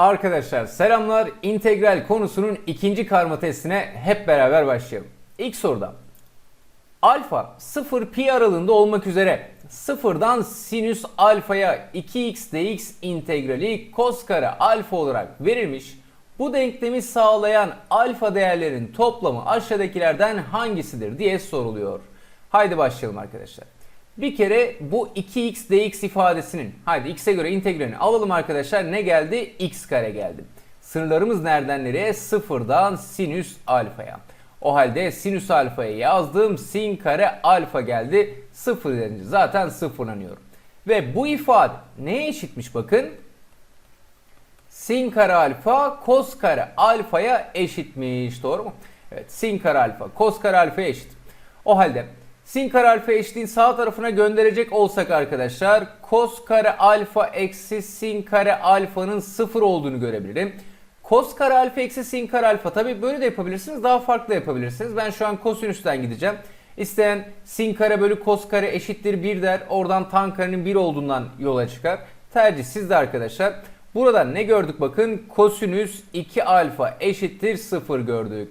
Arkadaşlar selamlar. İntegral konusunun ikinci karma testine hep beraber başlayalım. İlk soruda alfa 0 pi aralığında olmak üzere sıfırdan sinüs alfaya 2x dx integrali cos kare alfa olarak verilmiş. Bu denklemi sağlayan alfa değerlerin toplamı aşağıdakilerden hangisidir diye soruluyor. Haydi başlayalım arkadaşlar. Bir kere bu 2x dx ifadesinin haydi x'e göre integralini alalım arkadaşlar. Ne geldi? x kare geldi. Sınırlarımız nereden nereye? Sıfırdan sinüs alfaya. O halde sinüs alfaya yazdım. Sin kare alfa geldi. Sıfır denince zaten sıfırlanıyor. Ve bu ifade neye eşitmiş bakın? Sin kare alfa kos kare alfaya eşitmiş. Doğru mu? Evet sin kare alfa kos kare alfaya eşit. O halde sin kare alfa eşitliğin sağ tarafına gönderecek olsak arkadaşlar kos kare alfa eksi sin kare alfanın sıfır olduğunu görebilirim. Kos kare alfa eksi sin kare alfa tabi böyle de yapabilirsiniz daha farklı yapabilirsiniz. Ben şu an kosinüsten gideceğim. İsteyen sin kare bölü kos kare eşittir 1 der. Oradan tan karenin 1 olduğundan yola çıkar. Tercih sizde arkadaşlar. Burada ne gördük bakın kosinüs 2 alfa eşittir 0 gördük.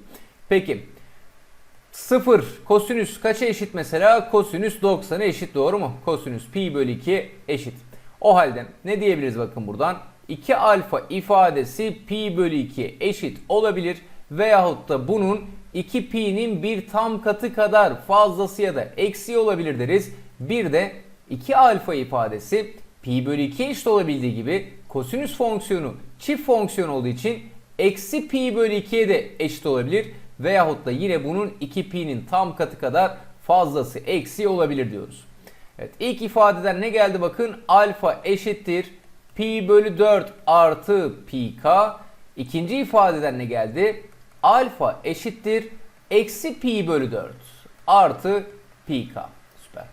Peki 0 kosinüs kaça eşit mesela? Kosinüs 90'a eşit doğru mu? Kosinüs pi bölü 2 eşit. O halde ne diyebiliriz bakın buradan? 2 alfa ifadesi pi bölü 2 eşit olabilir. Veyahut da bunun 2 pi'nin bir tam katı kadar fazlası ya da eksiği olabilir deriz. Bir de 2 alfa ifadesi pi bölü 2 eşit olabildiği gibi kosinüs fonksiyonu çift fonksiyon olduğu için eksi pi bölü 2'ye de eşit olabilir. Veyahut da yine bunun 2pi'nin tam katı kadar fazlası eksiği olabilir diyoruz. Evet ilk ifadeden ne geldi bakın alfa eşittir pi bölü 4 artı pi k. İkinci ifadeden ne geldi? Alfa eşittir eksi pi bölü 4 artı pi k. Süper.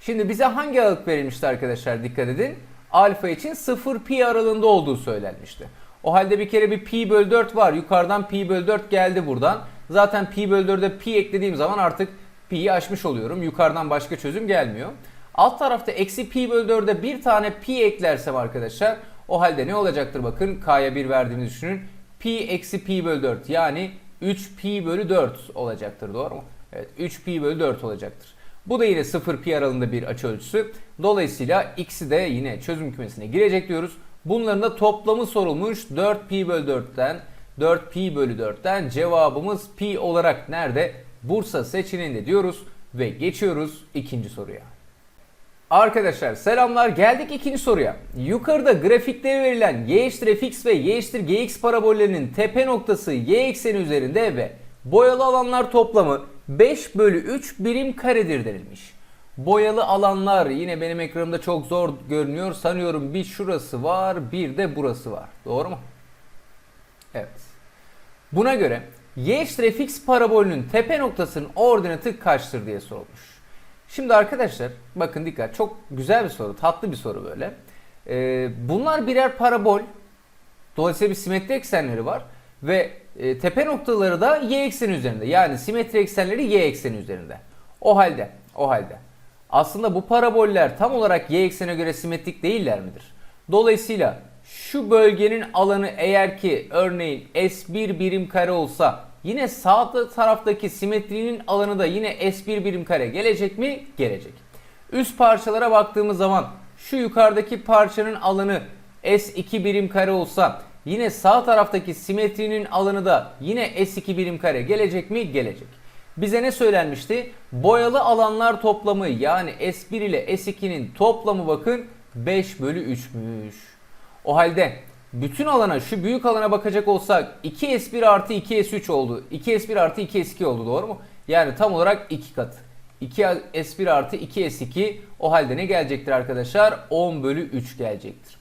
Şimdi bize hangi aralık verilmişti arkadaşlar dikkat edin. Alfa için 0 pi aralığında olduğu söylenmişti. O halde bir kere bir pi bölü 4 var. Yukarıdan pi bölü 4 geldi buradan. Zaten pi bölü 4'e pi eklediğim zaman artık pi'yi aşmış oluyorum. Yukarıdan başka çözüm gelmiyor. Alt tarafta eksi pi bölü 4'e bir tane pi eklersem arkadaşlar o halde ne olacaktır bakın k'ya 1 verdiğimizi düşünün. Pi eksi pi bölü 4 yani 3 pi bölü 4 olacaktır doğru mu? Evet 3 pi bölü 4 olacaktır. Bu da yine 0 pi aralığında bir açı ölçüsü. Dolayısıyla x'i de yine çözüm kümesine girecek diyoruz. Bunların da toplamı sorulmuş 4 pi bölü 4'ten 4 pi bölü 4'ten cevabımız pi olarak nerede? Bursa seçeneğinde diyoruz ve geçiyoruz ikinci soruya. Arkadaşlar selamlar geldik ikinci soruya. Yukarıda grafikte verilen y eşittir fx ve y eşittir gx parabollerinin tepe noktası y ekseni üzerinde ve boyalı alanlar toplamı 5 bölü 3 birim karedir denilmiş. Boyalı alanlar yine benim ekranımda çok zor görünüyor. Sanıyorum bir şurası var bir de burası var. Doğru mu? Evet. Buna göre y fx parabolünün tepe noktasının ordinatı kaçtır diye sorulmuş. Şimdi arkadaşlar bakın dikkat çok güzel bir soru tatlı bir soru böyle. Ee, bunlar birer parabol. Dolayısıyla bir simetri eksenleri var. Ve e, tepe noktaları da y ekseni üzerinde. Yani simetri eksenleri y ekseni üzerinde. O halde o halde aslında bu paraboller tam olarak y eksenine göre simetrik değiller midir? Dolayısıyla şu bölgenin alanı eğer ki örneğin S1 birim kare olsa yine sağ taraftaki simetrinin alanı da yine S1 birim kare gelecek mi? Gelecek. Üst parçalara baktığımız zaman şu yukarıdaki parçanın alanı S2 birim kare olsa yine sağ taraftaki simetrinin alanı da yine S2 birim kare gelecek mi? Gelecek. Bize ne söylenmişti? Boyalı alanlar toplamı yani S1 ile S2'nin toplamı bakın 5 bölü 3'müş. O halde bütün alana şu büyük alana bakacak olsak 2S1 artı 2S3 oldu. 2S1 artı 2S2 oldu doğru mu? Yani tam olarak 2 katı. 2S1 artı 2S2 o halde ne gelecektir arkadaşlar? 10 bölü 3 gelecektir.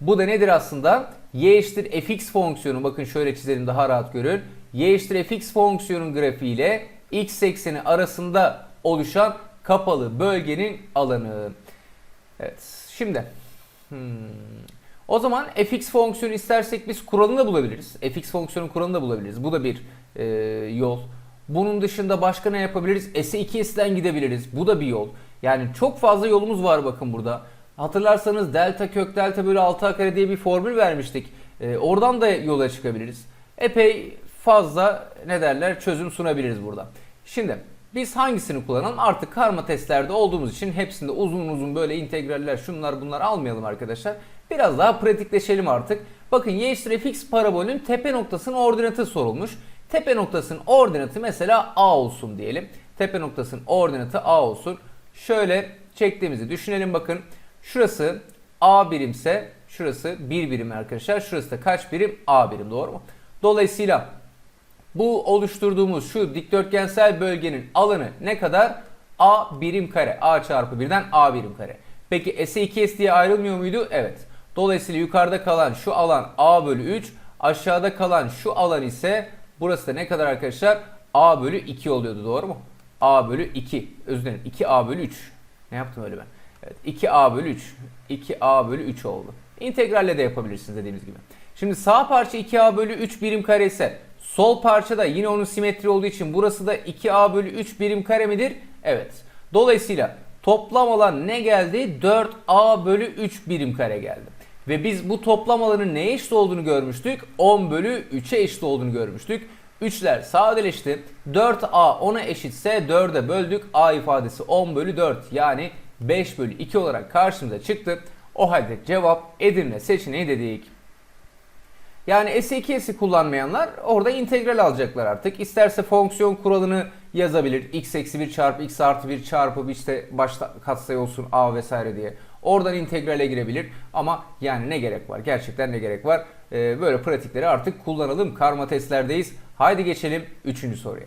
Bu da nedir aslında? Y eşittir fx fonksiyonu bakın şöyle çizelim daha rahat görün. Y eşittir fx fonksiyonun grafiği ile x ekseni arasında oluşan kapalı bölgenin alanı. Evet şimdi hmm. o zaman fx fonksiyonu istersek biz kuralını da bulabiliriz. fx fonksiyonun kuralını da bulabiliriz. Bu da bir e, yol. Bunun dışında başka ne yapabiliriz? S'e 2S'den gidebiliriz. Bu da bir yol. Yani çok fazla yolumuz var bakın burada. Hatırlarsanız delta kök delta bölü 6 a kare diye bir formül vermiştik. E, oradan da yola çıkabiliriz. Epey fazla ne derler çözüm sunabiliriz burada. Şimdi biz hangisini kullanalım? Artık karma testlerde olduğumuz için hepsinde uzun uzun böyle integraller şunlar bunlar almayalım arkadaşlar. Biraz daha pratikleşelim artık. Bakın y fx parabolün tepe noktasının ordinatı sorulmuş. Tepe noktasının ordinatı mesela a olsun diyelim. Tepe noktasının ordinatı a olsun. Şöyle çektiğimizi düşünelim bakın. Şurası a birimse şurası 1 birim arkadaşlar. Şurası da kaç birim? a birim doğru mu? Dolayısıyla bu oluşturduğumuz şu dikdörtgensel bölgenin alanı ne kadar? A birim kare. A çarpı 1'den A birim kare. Peki S'e 2S diye ayrılmıyor muydu? Evet. Dolayısıyla yukarıda kalan şu alan A bölü 3. Aşağıda kalan şu alan ise burası da ne kadar arkadaşlar? A bölü 2 oluyordu doğru mu? A bölü 2. Özür dilerim. 2A bölü 3. Ne yaptım öyle ben? Evet. 2A bölü 3. 2A bölü 3 oldu. İntegralle de yapabilirsiniz dediğimiz gibi. Şimdi sağ parça 2A bölü 3 birim kare ise sol parçada yine onun simetri olduğu için burası da 2A bölü 3 birim kare midir? Evet. Dolayısıyla toplam alan ne geldi? 4A bölü 3 birim kare geldi. Ve biz bu toplam alanın neye eşit olduğunu görmüştük? 10 bölü 3'e eşit olduğunu görmüştük. 3'ler sadeleşti. 4A 10'a eşitse 4'e böldük. A ifadesi 10 bölü 4 yani 5 bölü 2 olarak karşımıza çıktı. O halde cevap Edirne seçeneği dedik. Yani S2S'i kullanmayanlar orada integral alacaklar artık. İsterse fonksiyon kuralını yazabilir. x eksi 1 çarpı x artı 1 çarpı işte başta katsayı olsun a vesaire diye. Oradan integrale girebilir. Ama yani ne gerek var? Gerçekten ne gerek var? Ee, böyle pratikleri artık kullanalım. Karma testlerdeyiz. Haydi geçelim 3. soruya.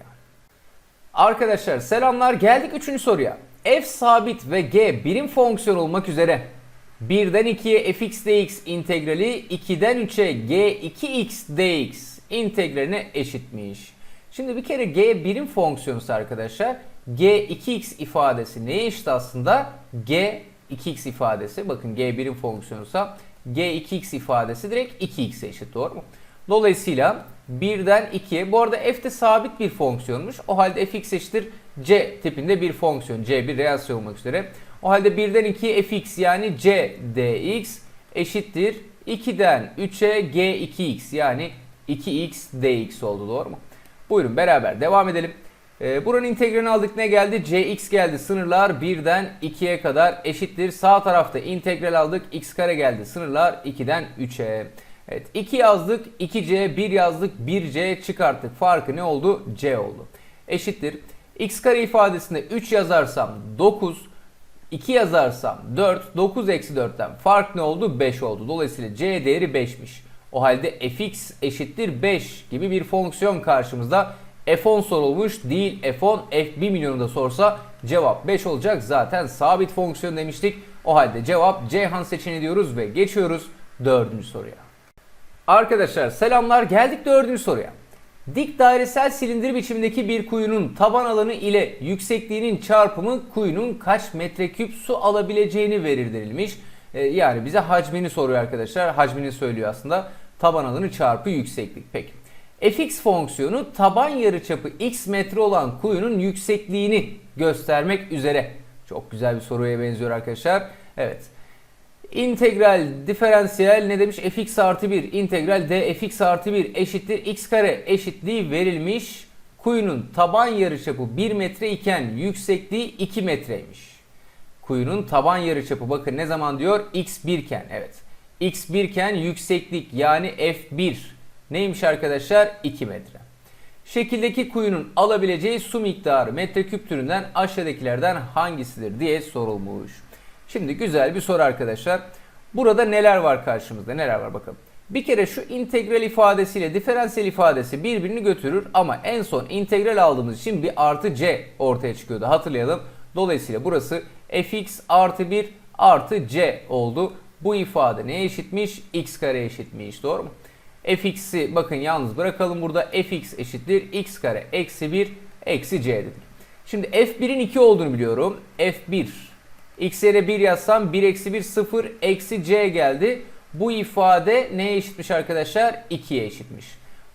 Arkadaşlar selamlar. Geldik 3. soruya. f sabit ve g birim fonksiyon olmak üzere 1'den 2'ye fx dx integrali 2'den 3'e g2x dx integraline eşitmiş. Şimdi bir kere g birim fonksiyonusu arkadaşlar. g2x ifadesi neye eşit aslında? g2x ifadesi. Bakın g birim fonksiyonusa g2x ifadesi direkt 2x'e eşit doğru mu? Dolayısıyla 1'den 2'ye bu arada f de sabit bir fonksiyonmuş. O halde fx eşittir c tipinde bir fonksiyon. c bir reasyon olmak üzere. O halde 1'den 2'ye fx yani c dx eşittir 2'den 3'e g2x yani 2x dx oldu doğru mu? Buyurun beraber devam edelim. Ee, buranın integralini aldık ne geldi? cx geldi. Sınırlar 1'den 2'ye kadar eşittir. Sağ tarafta integral aldık. x kare geldi. Sınırlar 2'den 3'e. Evet 2 yazdık 2c 1 yazdık 1c çıkarttık. Farkı ne oldu? c oldu. Eşittir. x kare ifadesinde 3 yazarsam 9 2 yazarsam 4 9 eksi 4'ten fark ne oldu? 5 oldu. Dolayısıyla c değeri 5'miş. O halde fx eşittir 5 gibi bir fonksiyon karşımızda. F10 sorulmuş değil F10 F1 milyonu da sorsa cevap 5 olacak. Zaten sabit fonksiyon demiştik. O halde cevap Ceyhan seçeneği diyoruz ve geçiyoruz dördüncü soruya. Arkadaşlar selamlar geldik dördüncü soruya. Dik dairesel silindir biçimindeki bir kuyunun taban alanı ile yüksekliğinin çarpımı kuyunun kaç metreküp su alabileceğini verir. Ee, yani bize hacmini soruyor arkadaşlar. Hacmini söylüyor aslında. Taban alanı çarpı yükseklik. Peki. fx fonksiyonu taban yarıçapı x metre olan kuyunun yüksekliğini göstermek üzere. Çok güzel bir soruya benziyor arkadaşlar. Evet. İntegral diferansiyel ne demiş? fx artı 1 integral dfx artı 1 eşittir x kare eşitliği verilmiş. Kuyunun taban yarıçapı 1 metre iken yüksekliği 2 metreymiş. Kuyunun taban yarıçapı bakın ne zaman diyor? x1 iken evet. x1 iken yükseklik yani f1 neymiş arkadaşlar? 2 metre. Şekildeki kuyunun alabileceği su miktarı metreküp türünden aşağıdakilerden hangisidir diye sorulmuş. Şimdi güzel bir soru arkadaşlar. Burada neler var karşımızda? Neler var bakalım. Bir kere şu integral ifadesiyle diferansiyel ifadesi birbirini götürür ama en son integral aldığımız için bir artı c ortaya çıkıyordu. Hatırlayalım. Dolayısıyla burası fx artı 1 artı c oldu. Bu ifade neye eşitmiş? x kare eşitmiş. Doğru mu? fx'i bakın yalnız bırakalım burada. fx eşittir x kare eksi 1 eksi c dedik. Şimdi f1'in 2 olduğunu biliyorum. f1 x yere 1 yazsam 1 eksi 1 0 eksi c geldi. Bu ifade neye eşitmiş arkadaşlar? 2'ye eşitmiş.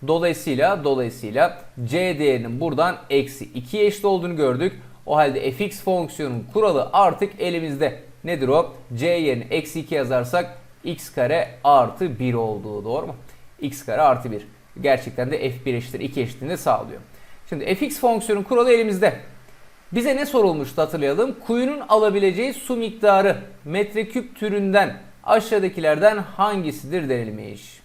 Dolayısıyla dolayısıyla c değerinin buradan eksi 2'ye eşit olduğunu gördük. O halde fx fonksiyonun kuralı artık elimizde. Nedir o? c yerine eksi 2 yazarsak x kare artı 1 olduğu doğru mu? x kare artı 1. Gerçekten de f1 eşittir 2 eşitliğini sağlıyor. Şimdi fx fonksiyonun kuralı elimizde. Bize ne sorulmuştu hatırlayalım. Kuyunun alabileceği su miktarı metreküp türünden aşağıdakilerden hangisidir denilmiş.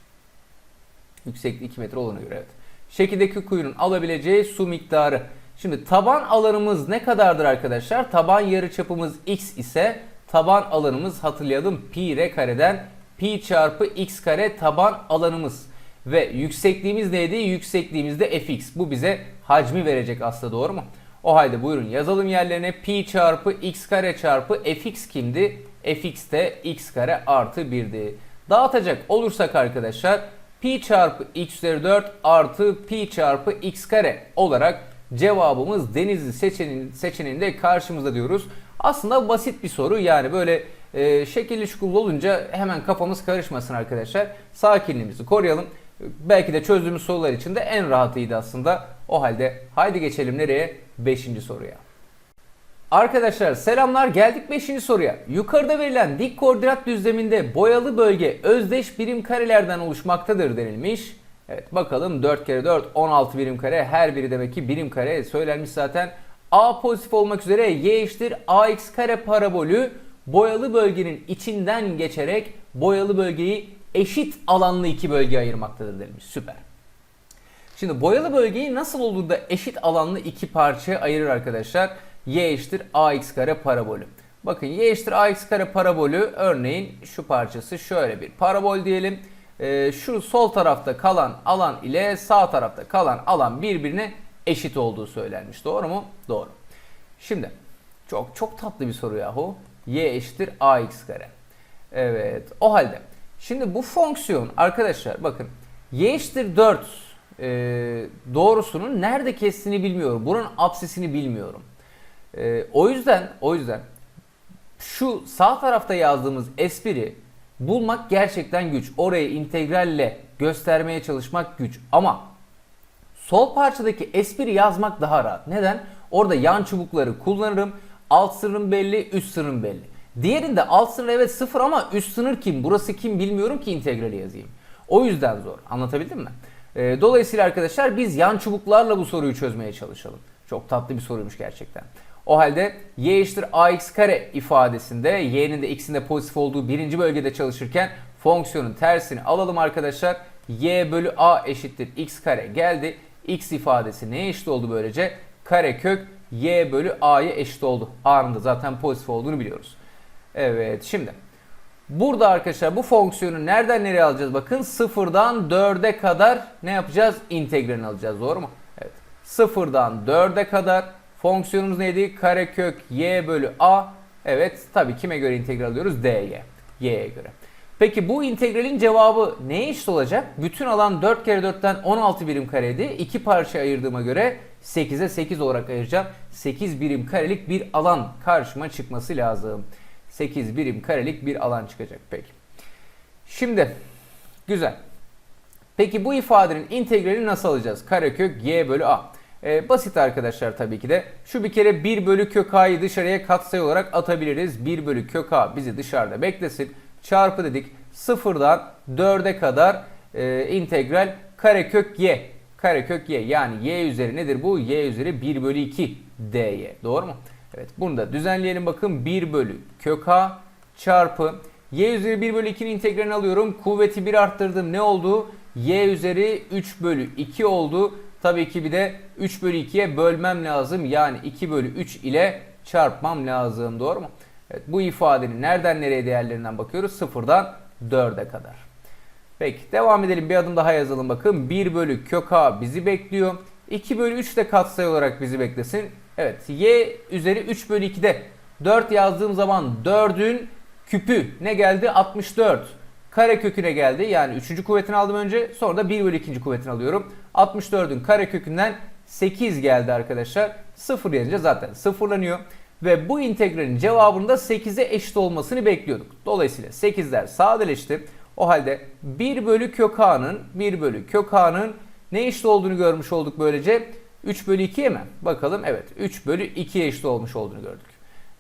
Yüksekliği 2 metre olana göre evet. Şekildeki kuyunun alabileceği su miktarı. Şimdi taban alanımız ne kadardır arkadaşlar? Taban yarıçapımız x ise taban alanımız hatırlayalım pi r kareden pi çarpı x kare taban alanımız. Ve yüksekliğimiz neydi? Yüksekliğimiz de fx. Bu bize hacmi verecek aslında doğru mu? O halde buyurun yazalım yerlerine pi çarpı x kare çarpı fx kimdi? fx de x kare artı 1'di. Dağıtacak olursak arkadaşlar pi çarpı x üzeri 4 artı pi çarpı x kare olarak cevabımız denizli seçeneğin, seçeneğinde karşımızda diyoruz. Aslında basit bir soru yani böyle e, şekilli şukullu olunca hemen kafamız karışmasın arkadaşlar. Sakinliğimizi koruyalım. Belki de çözdüğümüz sorular için de en rahatıydı aslında. O halde haydi geçelim nereye? 5. soruya. Arkadaşlar selamlar geldik 5. soruya. Yukarıda verilen dik koordinat düzleminde boyalı bölge özdeş birim karelerden oluşmaktadır denilmiş. Evet bakalım 4 kere 4 16 birim kare her biri demek ki birim kare söylenmiş zaten. A pozitif olmak üzere y eşittir ax kare parabolü boyalı bölgenin içinden geçerek boyalı bölgeyi eşit alanlı iki bölgeye ayırmaktadır denilmiş. Süper. Şimdi boyalı bölgeyi nasıl olur da eşit alanlı iki parçaya ayırır arkadaşlar? y eşittir ax kare parabolü. Bakın y eşittir ax kare parabolü örneğin şu parçası şöyle bir parabol diyelim. Ee, şu sol tarafta kalan alan ile sağ tarafta kalan alan birbirine eşit olduğu söylenmiş. Doğru mu? Doğru. Şimdi çok çok tatlı bir soru yahu. y eşittir ax kare. Evet o halde. Şimdi bu fonksiyon arkadaşlar bakın y eşittir 4 e, doğrusunun nerede kestiğini bilmiyorum. Bunun apsisini bilmiyorum. E, o yüzden o yüzden şu sağ tarafta yazdığımız espri bulmak gerçekten güç. Orayı integralle göstermeye çalışmak güç. Ama sol parçadaki espri yazmak daha rahat. Neden? Orada yan çubukları kullanırım. Alt sınırım belli, üst sınırım belli. Diğerinde alt sınır evet sıfır ama üst sınır kim? Burası kim bilmiyorum ki integrali yazayım. O yüzden zor. Anlatabildim mi? Ee, dolayısıyla arkadaşlar biz yan çubuklarla bu soruyu çözmeye çalışalım. Çok tatlı bir soruymuş gerçekten. O halde y eşittir ax kare ifadesinde y'nin de x'in de pozitif olduğu birinci bölgede çalışırken fonksiyonun tersini alalım arkadaşlar. y bölü a eşittir x kare geldi. x ifadesi neye eşit oldu böylece? Kare kök y bölü a'ya eşit oldu. a'nın da zaten pozitif olduğunu biliyoruz. Evet şimdi burada arkadaşlar bu fonksiyonu nereden nereye alacağız? Bakın sıfırdan 4'e kadar ne yapacağız? İntegralini alacağız doğru mu? Evet. Sıfırdan 4'e kadar fonksiyonumuz neydi? Karekök y bölü a. Evet tabii kime göre integral alıyoruz? d'ye. y'ye göre. Peki bu integralin cevabı neye eşit olacak? Bütün alan 4 kere 4'ten 16 birim kareydi. İki parça ayırdığıma göre 8'e 8 olarak ayıracağım. 8 birim karelik bir alan karşıma çıkması lazım. 8 birim karelik bir alan çıkacak. Peki. Şimdi güzel. Peki bu ifadenin integralini nasıl alacağız? Karekök y bölü a. Ee, basit arkadaşlar tabii ki de. Şu bir kere 1 bölü kök a'yı dışarıya katsayı olarak atabiliriz. 1 bölü kök a bizi dışarıda beklesin. Çarpı dedik. Sıfırdan 4'e kadar e, integral karekök y. Karekök y yani y üzeri nedir bu? y üzeri 1 bölü 2 dy. Doğru mu? Evet bunu da düzenleyelim bakın 1 bölü kök a çarpı y üzeri 1 bölü 2'nin integralini alıyorum. Kuvveti 1 arttırdım ne oldu? y üzeri 3 bölü 2 oldu. Tabii ki bir de 3 bölü 2'ye bölmem lazım. Yani 2 bölü 3 ile çarpmam lazım. Doğru mu? Evet bu ifadenin nereden nereye değerlerinden bakıyoruz? Sıfırdan 4'e kadar. Peki devam edelim bir adım daha yazalım bakın. 1 bölü kök a bizi bekliyor. 2 bölü 3 de katsayı olarak bizi beklesin. Evet y üzeri 3 bölü 2'de 4 yazdığım zaman 4'ün küpü ne geldi? 64. Kare köküne geldi. Yani 3. kuvvetini aldım önce. Sonra da 1 bölü 2. kuvvetini alıyorum. 64'ün kare kökünden 8 geldi arkadaşlar. 0 yazınca zaten sıfırlanıyor. Ve bu integralin cevabının da 8'e eşit olmasını bekliyorduk. Dolayısıyla 8'ler sadeleşti. O halde 1 bölü kök a'nın 1 bölü kök a'nın ne eşit olduğunu görmüş olduk böylece. 3 bölü 2'ye mi? Bakalım evet 3 bölü 2'ye eşit olmuş olduğunu gördük.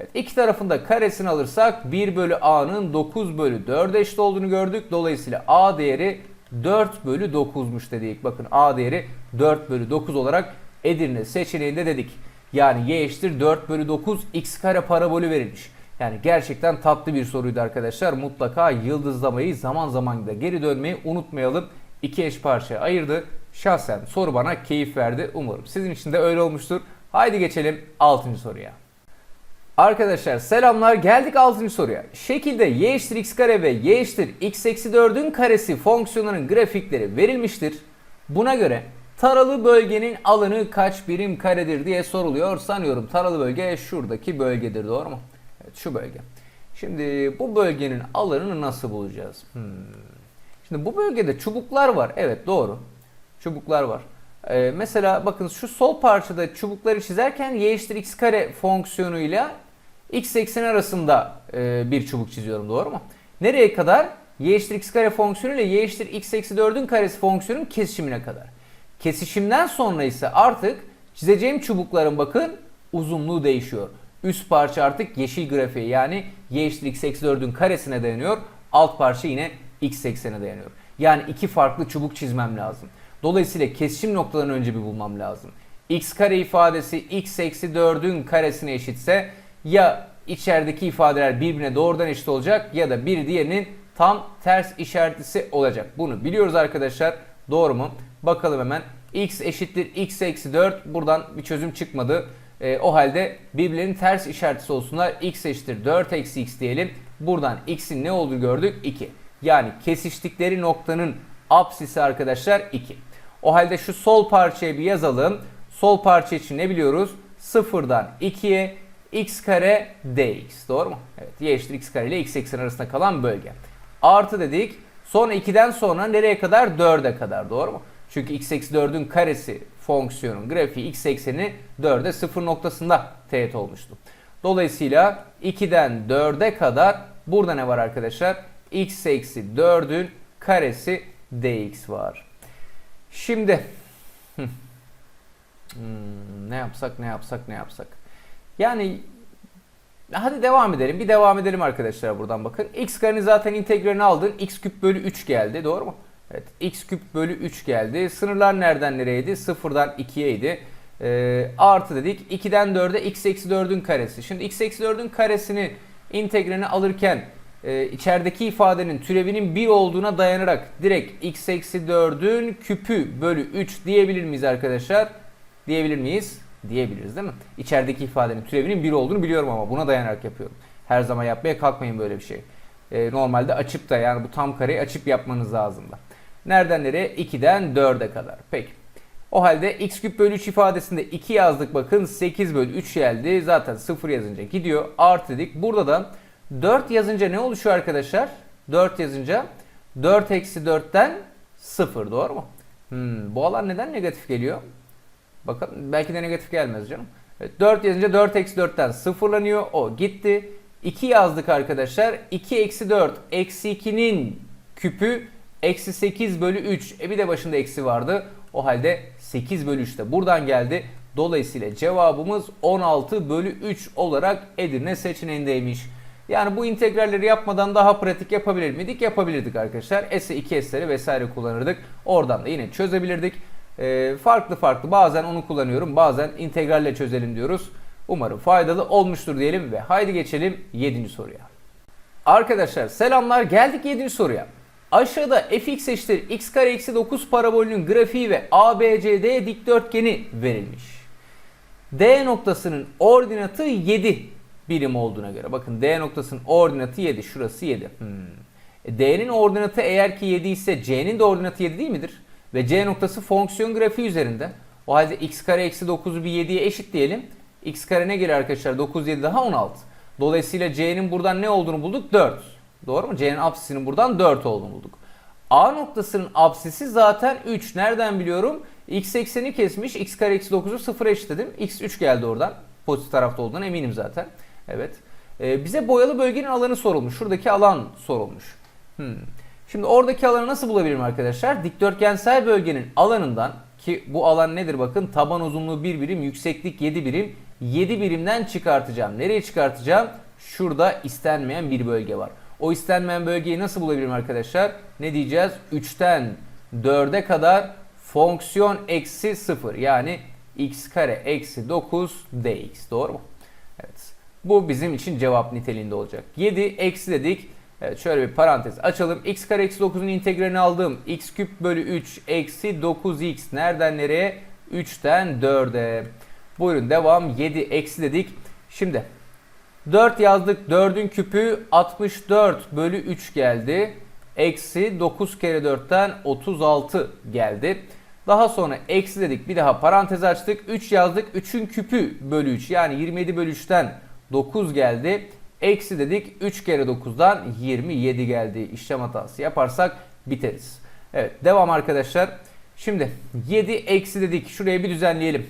Evet, iki tarafında karesini alırsak 1 bölü a'nın 9 bölü 4 eşit olduğunu gördük. Dolayısıyla a değeri 4 bölü 9'muş dedik. Bakın a değeri 4 bölü 9 olarak Edirne seçeneğinde dedik. Yani y eşittir 4 bölü 9 x kare parabolü verilmiş. Yani gerçekten tatlı bir soruydu arkadaşlar. Mutlaka yıldızlamayı zaman zaman da geri dönmeyi unutmayalım. İki eş parçaya ayırdı. Şahsen soru bana keyif verdi. Umarım sizin için de öyle olmuştur. Haydi geçelim 6. soruya. Arkadaşlar selamlar geldik 6. soruya. Şekilde y eşittir x kare ve y eşittir x eksi 4'ün karesi fonksiyonların grafikleri verilmiştir. Buna göre taralı bölgenin alanı kaç birim karedir diye soruluyor. Sanıyorum taralı bölge şuradaki bölgedir doğru mu? Evet şu bölge. Şimdi bu bölgenin alanını nasıl bulacağız? Hmm. Şimdi bu bölgede çubuklar var. Evet doğru. Çubuklar var. Ee, mesela bakın şu sol parçada çubukları çizerken y eşittir x kare fonksiyonuyla x ekseni arasında e, bir çubuk çiziyorum doğru mu? Nereye kadar? y eşittir x kare fonksiyonu ile y eşittir x eksi 4'ün karesi fonksiyonun kesişimine kadar. Kesişimden sonra ise artık çizeceğim çubukların bakın uzunluğu değişiyor. Üst parça artık yeşil grafiği yani y eşittir x eksi 4'ün karesine dayanıyor. Alt parça yine x eksene dayanıyor. Yani iki farklı çubuk çizmem lazım. Dolayısıyla kesişim noktalarını önce bir bulmam lazım. x kare ifadesi x eksi 4'ün karesine eşitse ya içerideki ifadeler birbirine doğrudan eşit olacak ya da bir diğerinin tam ters işaretlisi olacak. Bunu biliyoruz arkadaşlar. Doğru mu? Bakalım hemen. x eşittir x eksi 4. Buradan bir çözüm çıkmadı. E, o halde birbirlerinin ters işaretlisi olsunlar. x eşittir 4 eksi x diyelim. Buradan x'in ne olduğunu gördük? 2. Yani kesiştikleri noktanın apsisi arkadaşlar 2. O halde şu sol parçayı bir yazalım. Sol parça için ne biliyoruz? Sıfırdan 2'ye x kare dx. Doğru mu? Evet. Y eşittir x kare ile x eksen arasında kalan bölge. Artı dedik. Sonra 2'den sonra nereye kadar? 4'e kadar. Doğru mu? Çünkü x eksi 4'ün karesi fonksiyonun grafiği x ekseni 4'e 0 noktasında teğet olmuştu. Dolayısıyla 2'den 4'e kadar burada ne var arkadaşlar? x eksi 4'ün karesi dx var. Şimdi hmm, ne yapsak ne yapsak ne yapsak. Yani hadi devam edelim. Bir devam edelim arkadaşlar buradan bakın. x karenin zaten integralini aldın. x küp bölü 3 geldi. Doğru mu? Evet. x küp bölü 3 geldi. Sınırlar nereden nereydi? Sıfırdan 2'yeydi. Ee, artı dedik. 2'den 4'e x eksi 4'ün karesi. Şimdi x eksi 4'ün karesini integralini alırken e, içerideki ifadenin türevinin 1 olduğuna dayanarak direkt x eksi 4'ün küpü bölü 3 diyebilir miyiz arkadaşlar? Diyebilir miyiz? Diyebiliriz değil mi? İçerideki ifadenin türevinin 1 olduğunu biliyorum ama buna dayanarak yapıyorum. Her zaman yapmaya kalkmayın böyle bir şey. E, normalde açıp da yani bu tam kareyi açıp yapmanız lazım da. Nereden nereye? 2'den 4'e kadar. Peki. O halde x küp bölü 3 ifadesinde 2 yazdık bakın 8 bölü 3 geldi. Zaten 0 yazınca gidiyor. Artı dedik. Burada da 4 yazınca ne oluşuyor arkadaşlar? 4 yazınca 4 eksi 4'ten 0 doğru mu? Hmm, bu alan neden negatif geliyor? Bakın belki de negatif gelmez canım. Evet, 4 yazınca 4 eksi 4'ten sıfırlanıyor. O gitti. 2 yazdık arkadaşlar. 2 eksi 4 eksi 2'nin küpü eksi 8 bölü 3. E bir de başında eksi vardı. O halde 8 bölü 3 de buradan geldi. Dolayısıyla cevabımız 16 bölü 3 olarak Edirne seçeneğindeymiş. Yani bu integralleri yapmadan daha pratik yapabilir miydik? Yapabilirdik arkadaşlar. S'e 2 S'leri vesaire kullanırdık. Oradan da yine çözebilirdik. Ee, farklı farklı bazen onu kullanıyorum bazen integralle çözelim diyoruz. Umarım faydalı olmuştur diyelim ve haydi geçelim 7. soruya. Arkadaşlar selamlar geldik 7. soruya. Aşağıda fx eşittir x kare eksi 9 parabolünün grafiği ve ABCD dikdörtgeni verilmiş. D noktasının ordinatı 7 birim olduğuna göre. Bakın D noktasının ordinatı 7. Şurası 7. Hmm. E, D'nin ordinatı eğer ki 7 ise C'nin de ordinatı 7 değil midir? Ve C noktası fonksiyon grafiği üzerinde. O halde x kare eksi 9'u bir 7'ye eşit diyelim. x kare ne gelir arkadaşlar? 9 7 daha 16. Dolayısıyla C'nin buradan ne olduğunu bulduk? 4. Doğru mu? C'nin apsisinin buradan 4 olduğunu bulduk. A noktasının apsisi zaten 3. Nereden biliyorum? X ekseni kesmiş. X kare eksi 9'u 0'a eşitledim. X 3 geldi oradan. Pozitif tarafta olduğundan eminim zaten. Evet. Ee, bize boyalı bölgenin alanı sorulmuş. Şuradaki alan sorulmuş. Hmm. Şimdi oradaki alanı nasıl bulabilirim arkadaşlar? Dikdörtgensel bölgenin alanından ki bu alan nedir bakın taban uzunluğu 1 birim, yükseklik 7 birim, 7 birimden çıkartacağım. Nereye çıkartacağım? Şurada istenmeyen bir bölge var. O istenmeyen bölgeyi nasıl bulabilirim arkadaşlar? Ne diyeceğiz? 3'ten 4'e kadar fonksiyon eksi 0 yani x kare eksi 9 dx doğru mu? Evet. Bu bizim için cevap niteliğinde olacak. 7 eksi dedik. Evet şöyle bir parantez açalım. x kare eksi 9'un integralini aldım. x küp bölü 3 eksi 9x. Nereden nereye? 3'ten 4'e. Buyurun devam. 7 eksi dedik. Şimdi 4 yazdık. 4'ün küpü 64 bölü 3 geldi. Eksi 9 kere 4'ten 36 geldi. Daha sonra eksi dedik. Bir daha parantez açtık. 3 yazdık. 3'ün küpü bölü 3. Yani 27 bölü 3'ten 9 geldi. Eksi dedik 3 kere 9'dan 27 geldi. İşlem hatası yaparsak biteriz. Evet devam arkadaşlar. Şimdi 7 eksi dedik. Şuraya bir düzenleyelim.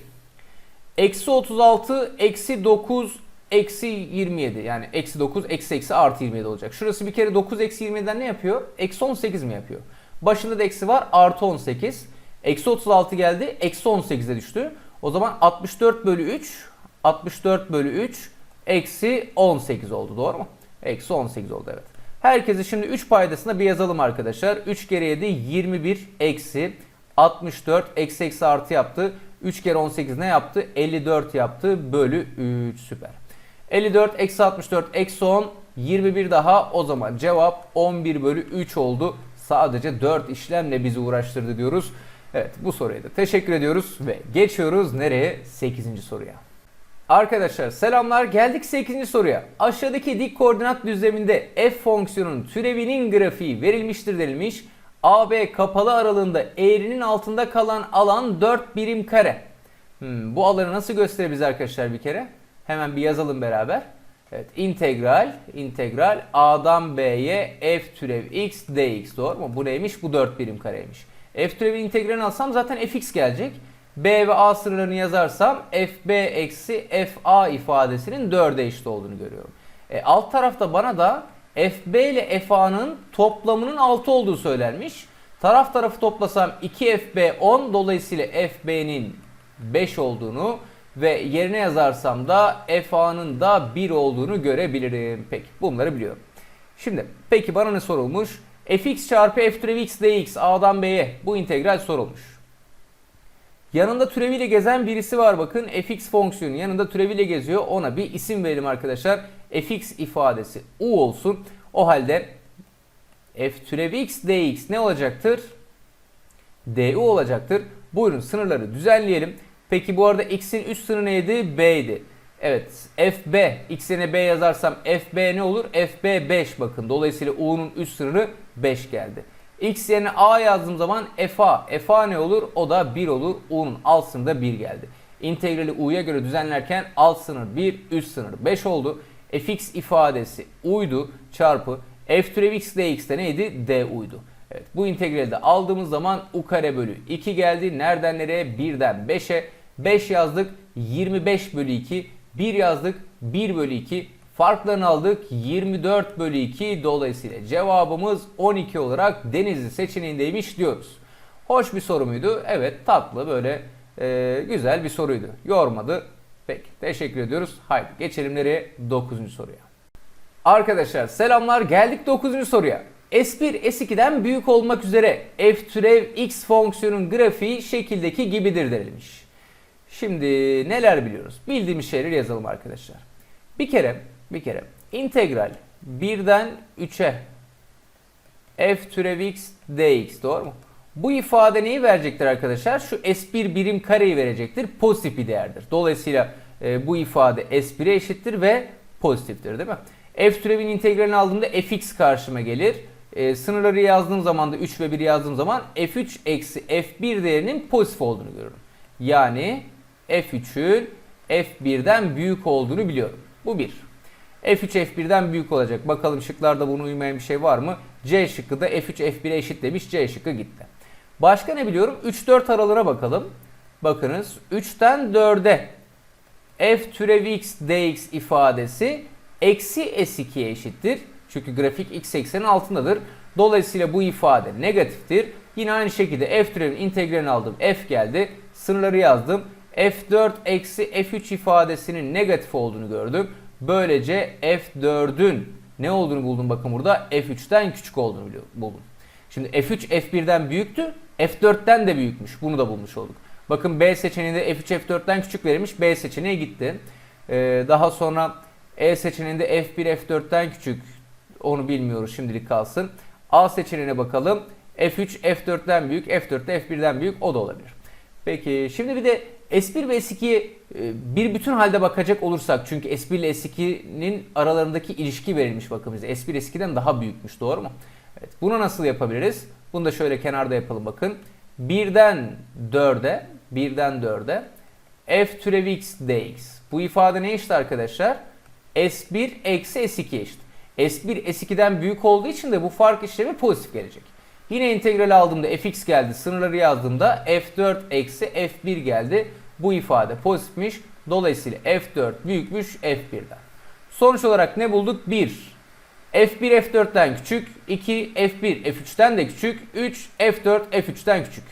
Eksi 36 eksi 9 eksi 27 yani eksi 9 eksi eksi artı 27 olacak. Şurası bir kere 9 eksi 27'den ne yapıyor? Eksi 18 mi yapıyor? Başında da eksi var artı 18. Eksi 36 geldi eksi 18'e düştü. O zaman 64 bölü 3 64 bölü 3 eksi 18 oldu doğru mu? Eksi 18 oldu evet. Herkesi şimdi 3 paydasında bir yazalım arkadaşlar. 3 kere 7 21 eksi 64 eksi eksi artı yaptı. 3 kere 18 ne yaptı? 54 yaptı bölü 3 süper. 54 eksi 64 eksi 10 21 daha o zaman cevap 11 bölü 3 oldu. Sadece 4 işlemle bizi uğraştırdı diyoruz. Evet bu soruya da teşekkür ediyoruz ve geçiyoruz nereye? 8. soruya. Arkadaşlar selamlar geldik 8. soruya. Aşağıdaki dik koordinat düzleminde f fonksiyonun türevinin grafiği verilmiştir denilmiş. AB kapalı aralığında eğrinin altında kalan alan 4 birim kare. Hmm, bu alanı nasıl gösterebiliriz arkadaşlar bir kere? Hemen bir yazalım beraber. Evet, integral, integral A'dan B'ye f türev x dx doğru mu? Bu neymiş? Bu 4 birim kareymiş. F türevin integralini alsam zaten fx gelecek. B ve A sınırlarını yazarsam fb eksi fa ifadesinin 4'e eşit olduğunu görüyorum. E, alt tarafta bana da fb ile fa'nın toplamının 6 olduğu söylenmiş. Taraf tarafı toplasam 2fb 10 dolayısıyla fb'nin 5 olduğunu ve yerine yazarsam da fa'nın da 1 olduğunu görebilirim. Peki bunları biliyorum. Şimdi peki bana ne sorulmuş? fx çarpı f türevi x dx a'dan b'ye bu integral sorulmuş. Yanında türeviyle gezen birisi var bakın fx fonksiyonu yanında türeviyle geziyor ona bir isim verelim arkadaşlar. fx ifadesi u olsun. O halde f türevi x dx ne olacaktır? du olacaktır. Buyurun sınırları düzenleyelim. Peki bu arada x'in üst sınırı neydi? b'ydi. Evet fb x yerine b yazarsam fb ne olur? fb 5 bakın. Dolayısıyla u'nun üst sınırı 5 geldi. X yerine A yazdığım zaman FA. FA ne olur? O da 1 olur. U'nun alt sınırı da 1 geldi. İntegrali U'ya göre düzenlerken alt sınır 1, üst sınır 5 oldu. Fx ifadesi U'ydu çarpı F türev x dx de neydi? D U'ydu. Evet bu integrali de aldığımız zaman U kare bölü 2 geldi. Nereden nereye? 1'den 5'e. 5 yazdık 25 bölü 2. 1 yazdık 1 bölü 2. Farklarını aldık 24 bölü 2 dolayısıyla cevabımız 12 olarak Denizli seçeneğindeymiş diyoruz. Hoş bir soru muydu? Evet tatlı böyle e, güzel bir soruydu. Yormadı. Peki teşekkür ediyoruz. Haydi geçelim nereye? 9. soruya. Arkadaşlar selamlar geldik 9. soruya. S1 S2'den büyük olmak üzere f türev x fonksiyonun grafiği şekildeki gibidir denilmiş. Şimdi neler biliyoruz? Bildiğimiz şeyleri yazalım arkadaşlar. Bir kere bir kere integral 1'den 3'e f türev x dx doğru mu? Bu ifade neyi verecektir arkadaşlar? Şu s1 birim kareyi verecektir. Pozitif bir değerdir. Dolayısıyla e, bu ifade s1'e eşittir ve pozitiftir değil mi? f türevin integralini aldığımda fx karşıma gelir. E, sınırları yazdığım zaman da 3 ve 1 yazdığım zaman f3 eksi f1 değerinin pozitif olduğunu görüyorum. Yani f3'ün f1'den büyük olduğunu biliyorum. Bu bir. F3 F1'den büyük olacak. Bakalım şıklarda bunu uymayan bir şey var mı? C şıkkı da F3 F1'e eşit demiş. C şıkkı gitti. Başka ne biliyorum? 3-4 aralığına bakalım. Bakınız 3'ten 4'e f türev x dx ifadesi eksi s2'ye eşittir. Çünkü grafik x eksenin altındadır. Dolayısıyla bu ifade negatiftir. Yine aynı şekilde f türevin integralini aldım. f geldi. Sınırları yazdım. F4 eksi F3 ifadesinin negatif olduğunu gördüm. Böylece F4'ün ne olduğunu buldum bakın burada F3'ten küçük olduğunu buldum. Şimdi F3 F1'den büyüktü. F4'ten de büyükmüş. Bunu da bulmuş olduk. Bakın B seçeneğinde F3 F4'ten küçük verilmiş. B seçeneği gitti. Ee, daha sonra E seçeneğinde F1 F4'ten küçük. Onu bilmiyoruz şimdilik kalsın. A seçeneğine bakalım. F3 F4'ten büyük, F4 de F1'den büyük o da olabilir. Peki şimdi bir de S1 ve S2'ye e, bir bütün halde bakacak olursak çünkü S1 ile S2'nin aralarındaki ilişki verilmiş bakın bize. S1 S2'den daha büyükmüş doğru mu? Evet. Bunu nasıl yapabiliriz? Bunu da şöyle kenarda yapalım bakın. 1'den 4'e 1'den 4'e f türevi x dx. Bu ifade ne eşit arkadaşlar? S1 eksi S2 eşit. S1 S2'den büyük olduğu için de bu fark işlemi pozitif gelecek. Yine integral aldığımda fx geldi. Sınırları yazdığımda f4 eksi f1 geldi. Bu ifade pozitifmiş. Dolayısıyla f4 büyükmüş f1'den. Sonuç olarak ne bulduk? 1. F1 F4'ten küçük, 2 F1 F3'ten de küçük, 3 F4 F3'ten küçük.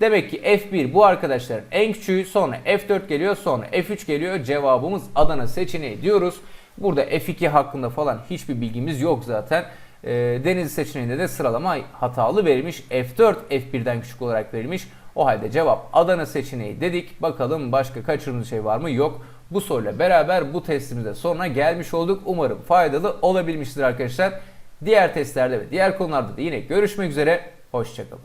Demek ki F1 bu arkadaşların en küçüğü, sonra F4 geliyor, sonra F3 geliyor. Cevabımız Adana seçeneği diyoruz. Burada F2 hakkında falan hiçbir bilgimiz yok zaten. Ee, Denizli seçeneğinde de sıralama hatalı verilmiş. F4 F1'den küçük olarak verilmiş. O halde cevap Adana seçeneği dedik. Bakalım başka kaçırdığımız şey var mı? Yok. Bu soruyla beraber bu testimizde sonuna gelmiş olduk. Umarım faydalı olabilmiştir arkadaşlar. Diğer testlerde ve diğer konularda da yine görüşmek üzere. Hoşçakalın.